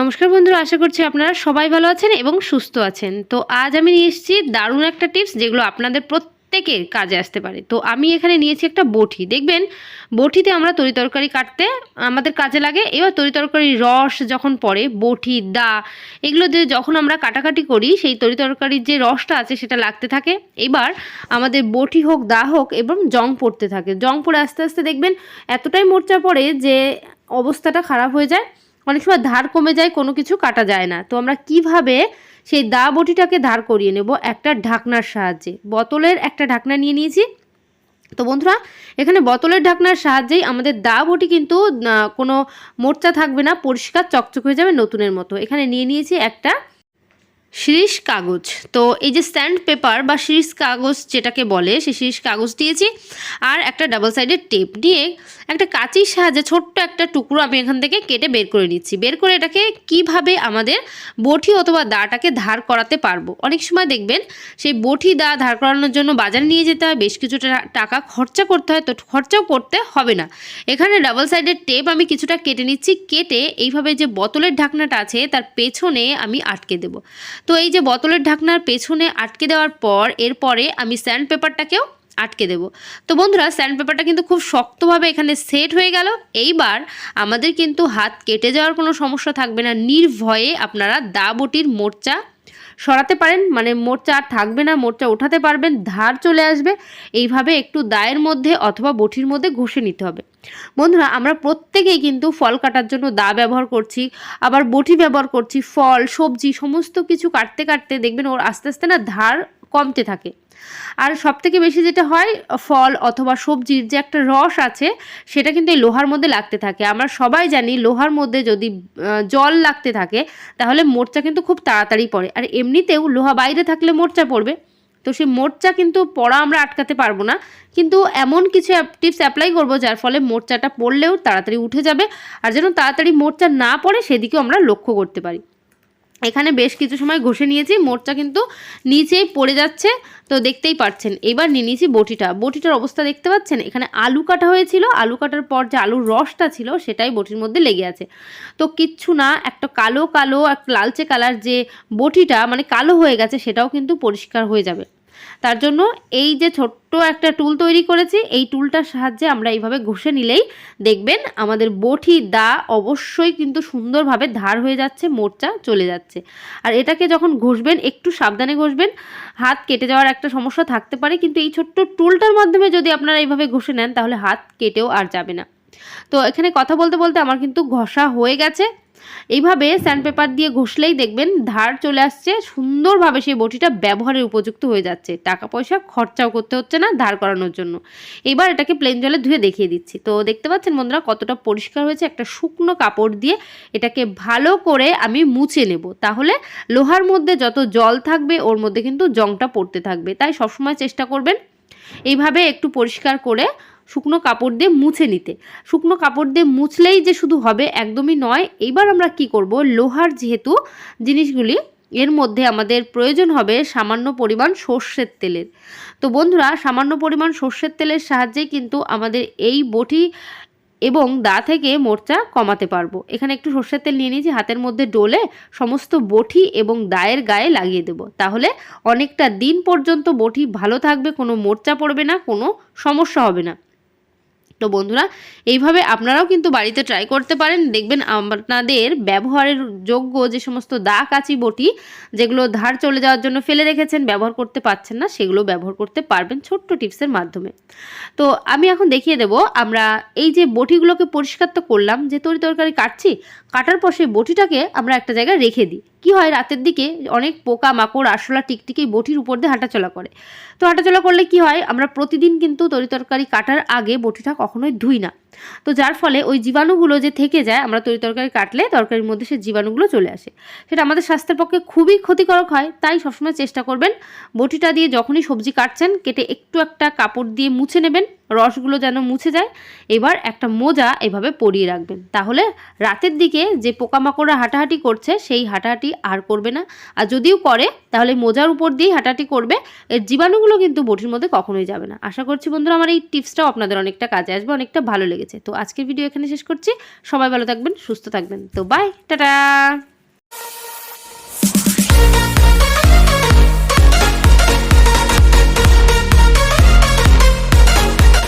নমস্কার বন্ধুরা, আশা করছি আপনারা সবাই ভালো আছেন এবং সুস্থ আছেন। তো আজ আমি নিয়ে এসেছি দারুণ একটা টিপস যেগুলো আপনাদের প্রত্যেকের কাজে আসতে পারে। তো আমি এখানে নিয়েছি একটা বটি। দেখবেন, বটিতে আমরা তরি তরকারি কাটতে আমাদের কাজে লাগে, এবার তরি তরকারির রস যখন পড়ে, বটি, দা, এগুলো দিয়ে যখন আমরা কাটাকাটি করি, সেই তরি তরকারির যে রসটা আছে সেটা লাগতে থাকে। এবার আমাদের বটি হোক, দা হোক এবং জং পড়তে থাকে। জং পড়ে আস্তে আস্তে দেখবেন, এতটাই মোর্চা পড়ে যে অবস্থাটা খারাপ হয়ে যায়। অনেক সময় ধার কমে যায়, কোনো কিছু কাটা যায় না। তো আমরা কীভাবে সেই দা বটিটাকে ধার করিয়ে নেব? একটা ঢাকনার সাহায্যে। বোতলের একটা ঢাকনা নিয়ে নিয়েছি। তো বন্ধুরা, এখানে বোতলের ঢাকনার সাহায্যেই আমাদের দা বটি কিন্তু কোনো মোর্চা থাকবে না, পরিষ্কার, চকচক হয়ে যাবে নতুনের মতো। এখানে নিয়ে নিয়েছি একটা শিরিষ কাগজ। তো এই যে স্ট্যান্ড পেপার বা শিরিষ কাগজ যেটাকে বলে, সেই শিরিষ কাগজ দিয়েছি। আর একটা ডাবল সাইডের টেপ দিয়ে একটা কাঁচির সাহায্যে ছোট্ট একটা টুকরো আমি এখান থেকে কেটে বের করে নিচ্ছি। বের করে এটাকে কীভাবে আমাদের বটি অথবা দাটাকে ধার করাতে পারব? অনেক সময় দেখবেন সেই বটি, দা ধার করানোর জন্য বাজারে নিয়ে যেতে হয়, বেশ কিছু টা- টাকা খরচা করতে হয়, তো খরচাও করতে হবে না। এখানে ডাবল সাইডের টেপ আমি কিছুটা কেটে নিচ্ছি, কেটে এইভাবে যে বোতলের ঢাকনাটা আছে, তার পেছনে আমি আটকে দেব। তো এই যে বোতলের ঢাকনার পেছনে আটকে দেওয়ার পর এরপরে আমি স্যান্ড পেপারটাকেও আটকে দেব। তো বন্ধুরা স্যান্ড পেপারটা কিন্তু খুব শক্তভাবে এখানে সেট হয়ে গেল। এইবার আমাদের কিন্তু হাত কেটে যাওয়ার কোনো সমস্যা থাকবে না। নির্ভয়ে আপনারা দাবটির মোর্চা সরাতে পারেন মানে মোর্চা আর থাকবে না, মোর্চা ওঠাতে পারবেন, ধার চলে আসবে। এইভাবে একটু দায়ের মধ্যে অথবা বটির মধ্যে ঘষে নিতে হবে। বন্ধুরা, আমরা প্রত্যেকেই কিন্তু ফল কাটার জন্য দা ব্যবহার করছি, আবার বটি ব্যবহার করছি, ফল, সবজি, সমস্ত কিছু কাটতে কাটতে দেখবেন ওর আস্তে আস্তে না ধার কমতে থাকে। আর সব থেকে বেশি যেটা হয়, ফল অথবা সবজির যে একটা রস আছে, সেটা কিন্তু এই লোহার মধ্যে লাগতে থাকে। আমরা সবাই জানি লোহার মধ্যে যদি জল লাগতে থাকে, তাহলে মোর্চা কিন্তু খুব তাড়াতাড়ি পড়ে। আর এমনিতেও লোহা বাইরে থাকলে মোর্চা পড়বে। তো সেই মোর্চা কিন্তু পড়া আমরা আটকাতে পারব না। কিন্তু এমন কিছু টিপস অ্যাপ্লাই করব, যার ফলে মোর্চাটা পড়লেও তাড়াতাড়ি উঠে যাবে। আর যেন তাড়াতাড়ি মোর্চা না পড়ে, সেদিকেও আমরা লক্ষ্য করতে পারি। এখানে বেশ কিছু সময় ঘষে নিয়েছি, মোটটা কিন্তু নিচেই পড়ে যাচ্ছে, তো দেখতেই পাচ্ছেন এবার নিয়ে নিয়েছি বটিটা। বটিটার অবস্থা দেখতে পাচ্ছেন? এখানে আলু কাটা হয়েছিল, আলু কাটার পর যে আলুর রসটা ছিল, সেটাই বটির মধ্যে লেগে আছে। তো কিচ্ছু না, একটা কালো কালো একটা লালচে কালার যে বটিটা মানে কালো হয়ে গেছে, সেটাও কিন্তু পরিষ্কার হয়ে যাবে। তার জন্য এই যে ছোট্ট একটা টুল তৈরি করেছি, এই টুলটার সাহায্যে আমরা এইভাবে ঘষে নিলেই দেখবেন আমাদের বটি, দা অবশ্যই কিন্তু সুন্দরভাবে ধার হয়ে যাচ্ছে, মোর্চা চলে যাচ্ছে। আর এটাকে যখন ঘষবেন, একটু সাবধানে ঘষবেন, হাত কেটে যাওয়ার একটা সমস্যা থাকতে পারে, কিন্তু এই ছোট্ট টুলটার মাধ্যমে যদি আপনারা এইভাবে ঘষে নেন, তাহলে হাত কেটেও আর যাবে না। তো এখানে কথা বলতে বলতে আমার কিন্তু ঘষা হয়ে গেছে। এইভাবে স্যান্ডপেপার দিয়ে ঘষলেই দেখবেন ধার চলে আসছে, সুন্দরভাবে সেই বটিটা ব্যবহারের উপযুক্ত হয়ে যাচ্ছে। টাকা পয়সা খরচাও করতে হচ্ছে না ধার করানোর জন্য। এবার এটাকে প্লেন জলে ধুয়ে দেখিয়ে দিচ্ছি। তো দেখতে পাচ্ছেন বন্ধুরা কতটা পরিষ্কার হয়েছে, একটা শুকনো কাপড় দিয়ে এটাকে ভালো করে আমি মুছে নেব। তাহলে লোহার মধ্যে যত জল থাকবে, ওর মধ্যে কিন্তু জংটা পড়তে থাকবে। তাই সবসময় চেষ্টা করবেন এইভাবে একটু পরিষ্কার করে শুকনো কাপড় দিয়ে মুছে নিতে। শুকনো কাপড় দিয়ে মুছলেই যে শুধু হবে একদমই নয়। এইবার আমরা কি করব? লোহার যেহেতু জিনিসগুলি, এর মধ্যে আমাদের প্রয়োজন হবে সামান্য পরিমাণ সর্ষের তেলের। তো বন্ধুরা, সামান্য পরিমাণ সর্ষের তেলের সাহায্যে কিন্তু আমাদের এই বটি এবং দা থেকে মোর্চা কমাতে পারব। এখানে একটু সর্ষের তেল নিয়ে নিয়েছি, হাতের মধ্যে ডোলে সমস্ত বটি এবং দায়ের গায়ে লাগিয়ে দেবো। তাহলে অনেকটা দিন পর্যন্ত বটি ভালো থাকবে, কোনো মোর্চা পড়বে না, কোনো সমস্যা হবে না। তো বন্ধুরা, এইভাবে আপনারাও কিন্তু বাড়িতে ট্রাই করতে পারেন। দেখবেন আপনাদের ব্যবহারের যোগ্য যে সমস্ত দা কাচি বটি, যেগুলো ধার চলে যাওয়ার জন্য ফেলে রেখেছেন, ব্যবহার করতে পারছেন না, সেগুলো ব্যবহার করতে পারবেন ছোট্ট টিপসের মাধ্যমে। তো আমি এখন দেখিয়ে দেব, আমরা এই যে বটিগুলোকে পরিষ্কার তো করলাম, যে তরি তরকারি কাটছি, কাটার পর সেই বটিটাকে আমরা একটা জায়গায় রেখে দিই। কি হয়, রাতের দিকে অনেক পোকা মাকড় আরশোলা টিকটিকি বটির উপর দিয়ে হাঁটাচলা করে। তো হাঁটাচলা করলে কি হয়, আমরা প্রতিদিন কিন্তু তরি তরকারি কাটার আগে বটিটা কখনোই ধুই না। তো যার ফলে ওই জীবাণুগুলো যে থেকে যায়, আমরা তরি তরকারি কাটলে তরকারির মধ্যে সেই জীবাণুগুলো চলে আসে। সেটা আমাদের স্বাস্থ্যের পক্ষে খুবই ক্ষতিকারক হয়, তাই সবসময় চেষ্টা করবেন বটিটা দিয়ে যখনই সবজি কাটছেন, কেটে একটু একটা কাপড় দিয়ে মুছে নেবেন, রসগুলো যেন মুছে যায়। এবার একটা মোজা এভাবে পরিয়ে রাখবেন। তাহলে রাতের দিকে যে পোকামাকড়রা হাঁটাহাঁটি করছে, সেই হাঁটাহাঁটি আর করবে না। আর যদিও করে, তাহলে মোজার উপর দিয়েই হাঁটাহাঁটি করবে, এর জীবাণুগুলো কিন্তু বটির মধ্যে কখনোই যাবে না। আশা করছি বন্ধুরা, আমার এই টিপসটাও আপনাদের অনেকটা কাজে আসবে, অনেকটা ভালো লেগেছে। তো আজকের ভিডিও এখানে শেষ করছি। সবাই ভালো থাকবেন, সুস্থ থাকবেন। তো বাই টাটা!